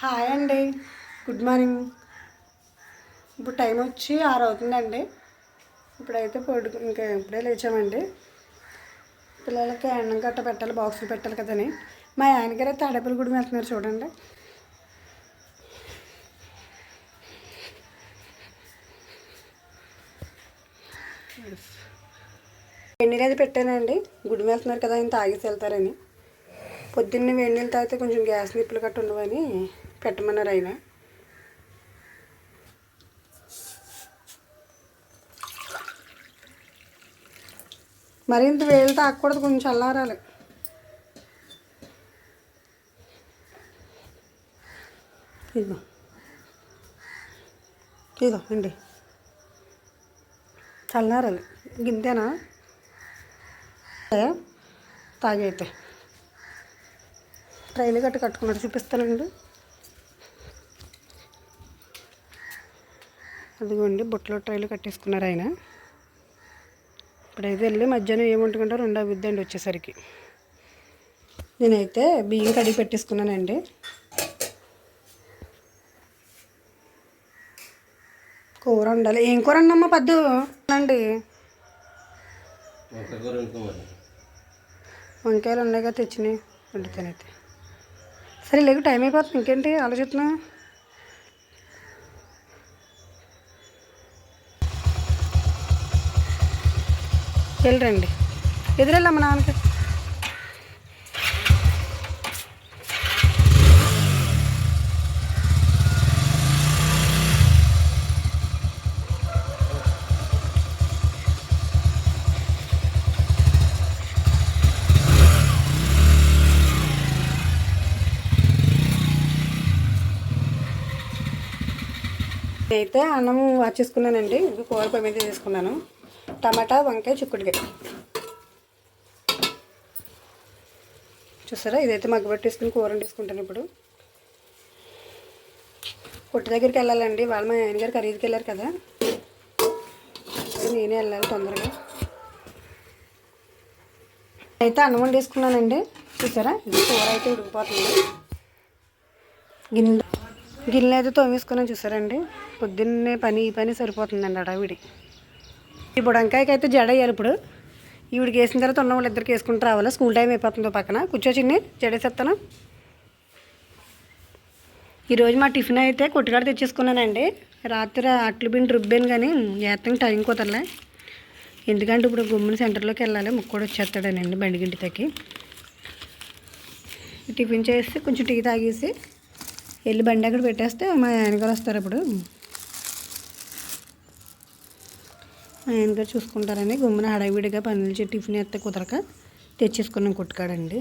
Hi అండి. Good morning. ఇప్పుడు time వచ్చి ఆరు అవుతుందండి. ఇప్పుడైతే పడు ఇంకా ఇప్పుడే లేచామండి. పిల్లలకి అన్నం గట్ట పెట్టాలి బాక్సులు పెట్టాలి కదని మా ఆయనగారు అయితే తాడేపల్లి గుడి వెళ్తున్నారు చూడండి. వేడి అది పెట్టానండి. గుడి వెళ్తున్నారు కదా ఆయన తాగేసి వెళ్తారని. పొద్దున్నే వేడి నీళ్ళు తాగితే కొంచెం గ్యాస్ నిప్పులు గట్ట ఉండవని పెట్టమన్నారు ఆయన మరింత వేలు తాగకూడదు కొంచెం చల్లారాలి. ఇదిగో. ఇదిగో అండి. చల్లారాలి. గింతేనా? తాగైతే. ట్రైలు గట్ట కట్టుకున్నాడు చూపిస్తానండి. అదిగోండి బుట్టలో ట్రైలు కట్టేసుకున్నారు ఆయన. ఇప్పుడైతే వెళ్ళి మధ్యాహ్నం ఏముంటుకుంటా రెండో విద్దండి వచ్చేసరికి. నేనైతే బియ్యం కడిగి పెట్టేసుకున్నానండి. కూర ఉండాలి ఏం కూర అన్నమ్మా పద్దు? అండి. వంకాయలు ఉన్నాయిగా తెచ్చినాయి. వండుతానైతే. సరే లేకు టైం అయిపోతుంది. ఇంకేంటి? ఆలోచిస్తున్నా? వెళ్ళరండి ఎదురెళ్ళమ్మ నాన్నకి. అయితే అన్నం వాచేసుకున్నానండి ఇది కూర పొయ్యి మీద తీసుకున్నాను టమాటా వంకాయ చిక్కుడుకాయ. చూసారా? ఇదైతే మగ్గబెట్టేసుకుని కూర వండేసుకుంటాను ఇప్పుడు. కొట్టు దగ్గరికి వెళ్ళాలండి. వాళ్ళు మా ఆయన గారు ఖరీదుకి వెళ్ళారు కదా. నేనే వెళ్ళాలి తొందరగా. అయితే అన్నం వండేసుకున్నానండి. చూసారా? ఇది కూర అయితే ఉడికిపోతుంది. గిన్నె గిన్నె అయితే తోమేసుకున్నాను చూసారండి. పొద్దున్నే పని ఈ పని సరిపోతుందండి అడవిడి ఈ బుడంకాయకి అయితే జడ అయ్యారు ఇప్పుడు. ఈవిడికి వేసిన తర్వాత ఉన్న వాళ్ళు ఇద్దరికి వేసుకుంటూ రావాలి? స్కూల్ టైం అయిపోతుందో పక్కన. కూర్చో చిన్ని జడేసేస్తాను ఈరోజు మా టిఫిన్ అయితే కొట్టుకాడ తెచ్చేసుకున్నానండి. రాత్రి అట్లు బిండి రుబ్బాను కానీ ఏత్తం టైం కుదరలే. ఎందుకంటే ఇప్పుడు గుమ్మని సెంటర్లోకి వెళ్ళాలి. ముక్కడు వచ్చేస్తాడనండి బండిగింటి తగ్గి టిఫిన్ చేసి కొంచెం టీ తాగేసి వెళ్ళి బండి అక్కడ పెట్టేస్తే మా ఆయనగారు వస్తారు ఇప్పుడు. ఆయనగా ఆయనగారు చూసుకుంటారని గుమ్మన హడావిడిగా పనులు టిఫిన్ ఎత్తే కుదరక తెచ్చేసుకున్నాం కొట్టుకాడండి.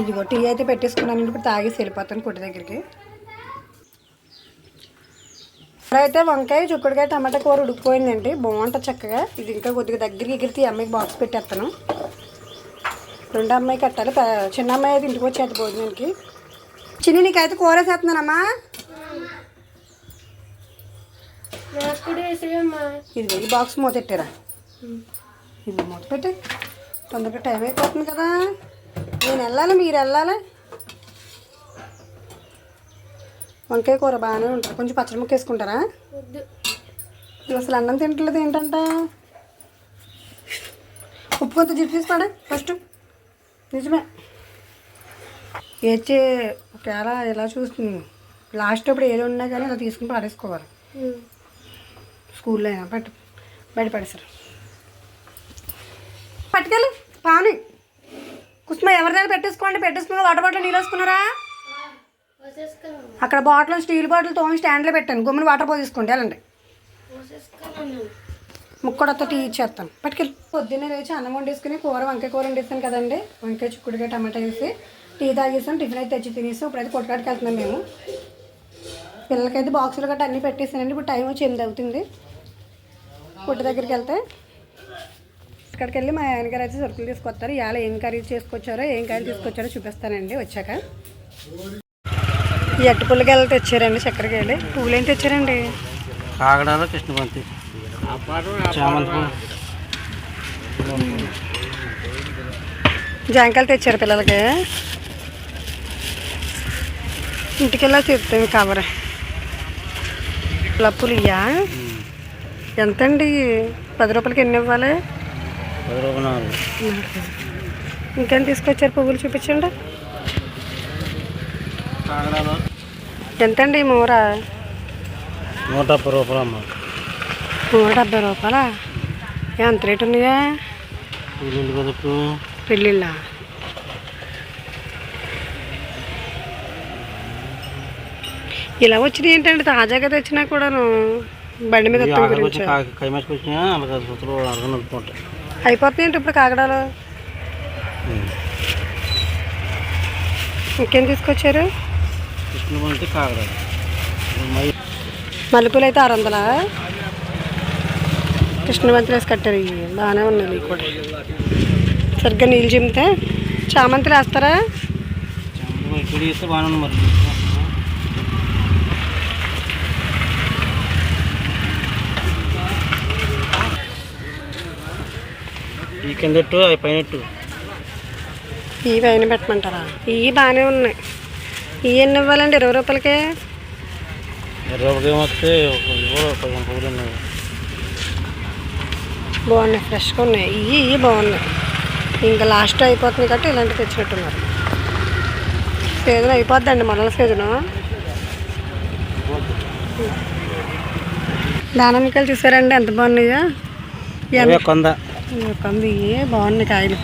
ఇదిగో టీ అయితే పెట్టేసుకున్నాను ఇప్పుడు తాగేసి వెళ్ళిపోతాను కొట్టు దగ్గరికి. అయితే వంకాయ చుక్కుడుకాయ టమాటా కూర ఉడికిపోయిందండి. బాగుంటుంది చక్కగా. ఇది ఇంకా కొద్దిగా దగ్గరికి ఎగిరితే అమ్మాయికి బాక్స్ పెట్టేస్తాను. రెండు అమ్మాయి కట్టాలి. చిన్న అమ్మాయి అయితే ఇంటికి వచ్చేది భోజనానికి. చిన్ని నీకైతే కూర వేసేస్తున్నానమ్మా ఇది ఈ బాక్స్ మూత పెట్టారా. ఇది మూత పెట్టి. తొందరగా టైం అయిపోతుంది కదా. నేను వెళ్ళాలి మీరు వెళ్ళాలి. వంకాయ కూర బాగానే ఉంటుంది. కొంచెం పచ్చడి ముక్క వేసుకుంటారా? అసలు అన్నం తింటలేదు ఏంటంట? ఉప్పు కొంత చెప్పేస్తాడా ఫస్ట్. నిజమే. ఏడ్చే ఒకవేళ ఎలా చూస్తుంది? లాస్ట్ అప్పుడు ఏదో ఉన్నా కానీ అలా తీసుకుని పాడేసుకోవాలి స్కూల్లో అయినా పట్టు బయట పడేసారు పట్టుకెళ్ళు పాని. కుసుమ ఎవరిదైనా పెట్టేసుకోండి? పెట్టేసుకున్న వాటర్ బాటిల్ నీళ్ళు వేసుకున్నారా? అక్కడ బాటిల్ స్టీల్ బాటిల్ తోమి స్టాండ్లో పెట్టాను. గుమ్మని వాటర్ పోసేసుకోండి వెళ్ళండి. ముక్కడతో టీ ఇచ్చేస్తాను పట్టుకెళ్ళి. పొద్దున్నే లేచి అన్నం వండేసుకుని కూర వంకాయ కూర వండేస్తాను కదండి. వంకాయ చిక్కుడుగా టమాటా వేసి టీ తాగేసాం టిఫిన్ అయితే తెచ్చి తినేసి ఇప్పుడైతే కొట్టుకాడికి వెళ్తున్నాం మేము. పిల్లలకైతే బాక్సులు గట్రా అన్నీ పెట్టేసానండి ఇప్పుడు టైం వచ్చి ఎనిమిది అవుతుంది. కొట్టు దగ్గరికి వెళ్తే ఇక్కడికి వెళ్ళి మా ఆయనగారు అయితే సరుకులు తీసుకొస్తారు. ఇవాళ ఏం కర్రీ చేసుకొచ్చారో ఏం కర్రీ తీసుకొచ్చారో చూపిస్తానండి వచ్చాక. ఈ అట్టుపుల్లకి వెళ్ళి తెచ్చారండి చక్కెరకి వెళ్ళి పువ్వులు ఏం తెచ్చారండి? కాగడాలో కృష్ణపంతి. జాంకాయలు తెచ్చారు పిల్లలకి. ఇంటికెళ్ళా చెప్తాను కవర్ లప్పులు ఇయ్యా. ఎంతండి? పది రూపాయలకి ఎన్ని ఇవ్వాలి? ఇంకేం తీసుకొచ్చారు? పువ్వులు చూపించండి. ఎంతండి మూర? నూట ముప్పై రూపాయలు అమ్మ. నూట డెబ్బై రూపాయలా? ఎంత రేటు ఉన్నాయా? పెళ్ళిళ్ళ? ఇలా వచ్చినాయి ఏంటంటే తాజాగా తెచ్చినా కూడాను బండి మీద అయిపోతున్నాయి ఏంటి ఇప్పుడు కాగడాలు? ఇంకేం తీసుకొచ్చారు? మల్లెపూలు అయితే ఆరు వందలా? కృష్ణవంతులు వేసి కట్టారు ఇవి బాగానే ఉన్నాయి ఇవి కూడా సరిగ్గా నీళ్ళు చిమ్మితే వేస్తారా చామంతి మరి ఈ కిందట్టు అవి పైనట్టు. ఇవి పైన పెట్టమంటారా? ఇవి బాగానే ఉన్నాయి. ఇవి ఎన్ని ఇవ్వాలండి? ఇరవై రూపాయలకే? ఇరవై రూపాయలు ఇవ్వ పదిహేను పువ్వులు ఉన్నాయి. బాగున్నాయి ఫ్రెష్గా ఉన్నాయి. ఇవి ఇవి బాగున్నాయి. ఇంకా లాస్ట్ అయిపోతుంది కాబట్టి ఇలాంటివి తెచ్చినట్టున్నారు సీజన్ అయిపోద్దండి మనల సీజను. దానిమ్మకాయలు చూసారండి ఎంత బాగున్నాయో? కొంద. కంది బాగున్నాయి కాయలు.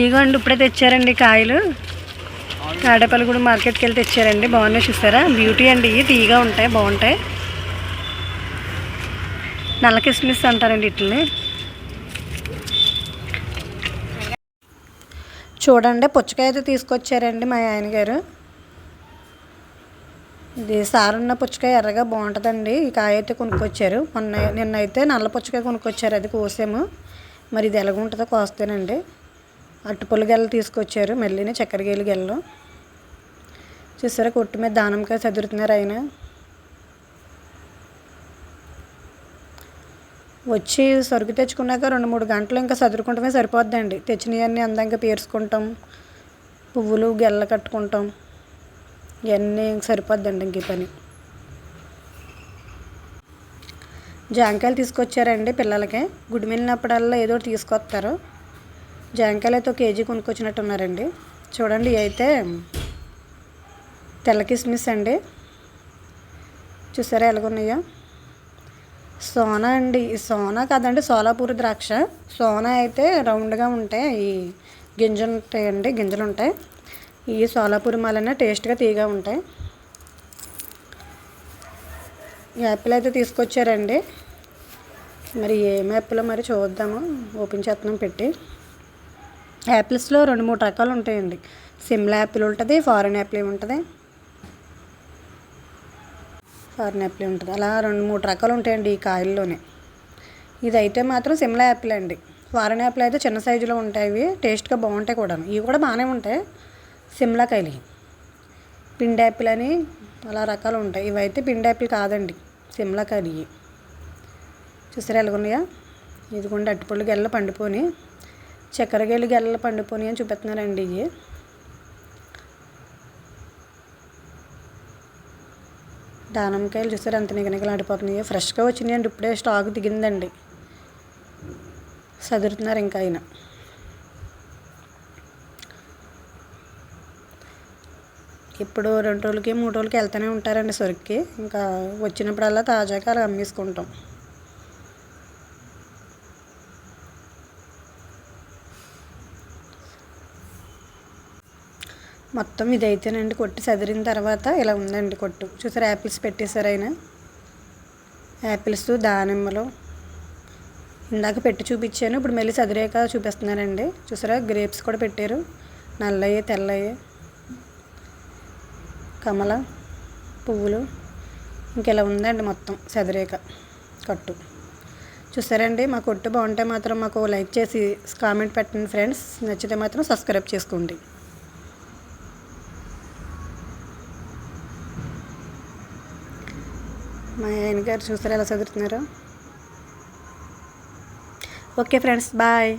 ఇగోండి ఇప్పుడే తెచ్చారండి కాయలు. తాడేపల్లి కూడా మార్కెట్కి వెళ్ళి తెచ్చారండి. బాగున్నాయి చూసారా? బ్యూటీ అండి ఇవి. తీగా ఉంటాయి బాగుంటాయి. నల్ల కిస్మిస్ అంటారండి వీటిని చూడండి పుచ్చకాయ అయితే తీసుకొచ్చారండి మా ఆయన గారు. ఇది సారున్న పుచ్చకాయ ఎర్రగా బాగుంటుందండి. ఈ కాయ అయితే కొనుక్కొచ్చారు. మొన్న నిన్న అయితే నల్ల పుచ్చకాయ కొనుక్కొచ్చారు. అది కోసాము. మరి ఇది ఎలాగుంటుందో కోస్తేనండి. అట్టుపుల్ల గెల్ల తీసుకొచ్చారు. మళ్ళీనే చక్కెర గేలు గెల్లు. చూసారా కొట్టు మీద దానంకాయ చదురుతున్నారు ఆయన. వచ్చి సరుకు తెచ్చుకున్నాక రెండు మూడు గంటలు ఇంకా చదురుకుంటమే సరిపోద్దండి. తెచ్చినవన్నీ అందంగా పేర్చుకుంటాం. పువ్వులు గెల్ల కట్టుకుంటాం. ఇవన్నీ ఇంక సరిపోద్దండి ఇంక పని. జాంకాయలు తీసుకొచ్చారండి పిల్లలకి. గుడి వెళ్ళినప్పుడల్లా ఏదో ఒకటి తీసుకొస్తారు. జాంకాయలు అయితే ఒక కేజీ కొనుక్కొచ్చినట్టున్నారండి. చూడండి అయితే తెల్ల కిస్మిస్ అండి. చూసారా ఎలాగున్నాయో? సోనా అండి. సోనా కాదండి సోలాపూర్ ద్రాక్ష. సోనా అయితే రౌండ్గా ఉంటాయి. ఈ గింజలు ఉంటాయండి గింజలు ఉంటాయి. ఈ సోలాపూరి మాలన టేస్ట్గా తీగా ఉంటాయి. యాపిల్ అయితే తీసుకొచ్చారండి. మరి ఏం యాపిల్ మరి చూద్దాము. ఓపెన్ చేస్తున్నాం పెట్టి. యాపిల్స్లో రెండు మూడు రకాలు ఉంటాయండి. సిమ్లా యాపిల్ ఉంటుంది ఫారెన్ యాపిల్ ఉంటుంది ఫారెన్ యాపిల్ ఉంటుంది. అలా రెండు మూడు రకాలు ఉంటాయండి ఈ కాయల్లోనే. ఇదైతే మాత్రం సిమ్లా యాపిల్ అండి. ఫారెన్ యాపిల్ అయితే చిన్న సైజులో ఉంటాయి ఇవి టేస్ట్గా బాగుంటాయి కూడా ఇవి కూడా బాగానే ఉంటాయి సిమ్లా కాయలు పిండి యాపిల్ అని అలా రకాలు ఉంటాయి. ఇవైతే పిండి యాపిల్ కాదండి సిమ్లా కాయలు ఇవి చూసారా ఎలాగున్నాయా ఇదిగోండి అట్టుపళ్ళు గెల్ల పండిపోని చక్కెర గెల్లు గెల్ల పండిపోని అని చూపిస్తున్నారండి ఇవి. దానిమ్మకాయలు చూసారు? ఎంత నిగనిగలాడిపోతున్నాయో. ఫ్రెష్గా వచ్చినాయండి ఇప్పుడే స్టాక్ దిగిందండి. చదురుతున్నారు ఇంకా ఆయన. ఇప్పుడు రెండు రోజులకి మూడు రోజులకి వెళ్తూనే ఉంటారండి సరుక్కి. ఇంకా వచ్చినప్పుడల్లా తాజాగా అలా అమ్మేసుకుంటాం. మొత్తం ఇదైతేనండి కొట్టు చదిరిన తర్వాత ఇలా ఉందండి కొట్టు. చూసారు యాపిల్స్ పెట్టేశారు ఆయన. యాపిల్స్ దానిమ్మలు. ఇందాక పెట్టి చూపించాను ఇప్పుడు మళ్ళీ చదిరాక చూపిస్తున్నానండి. చూసారా గ్రేప్స్ కూడా పెట్టారు. నల్లయ్యే తెల్లయ్యే కమల పువ్వులు. ఇంకెలా ఉందండి మొత్తం చదిరేక కట్టు. చూసారండి మా కొట్టు బాగుంటే మాత్రం మాకు లైక్ చేసి కామెంట్ పెట్టండి ఫ్రెండ్స్. నచ్చితే మాత్రం సబ్స్క్రైబ్ చేసుకోండి. మా ఆయన గారు చూస్తారు ఎలా చదువుతున్నారు? Okay friends bye.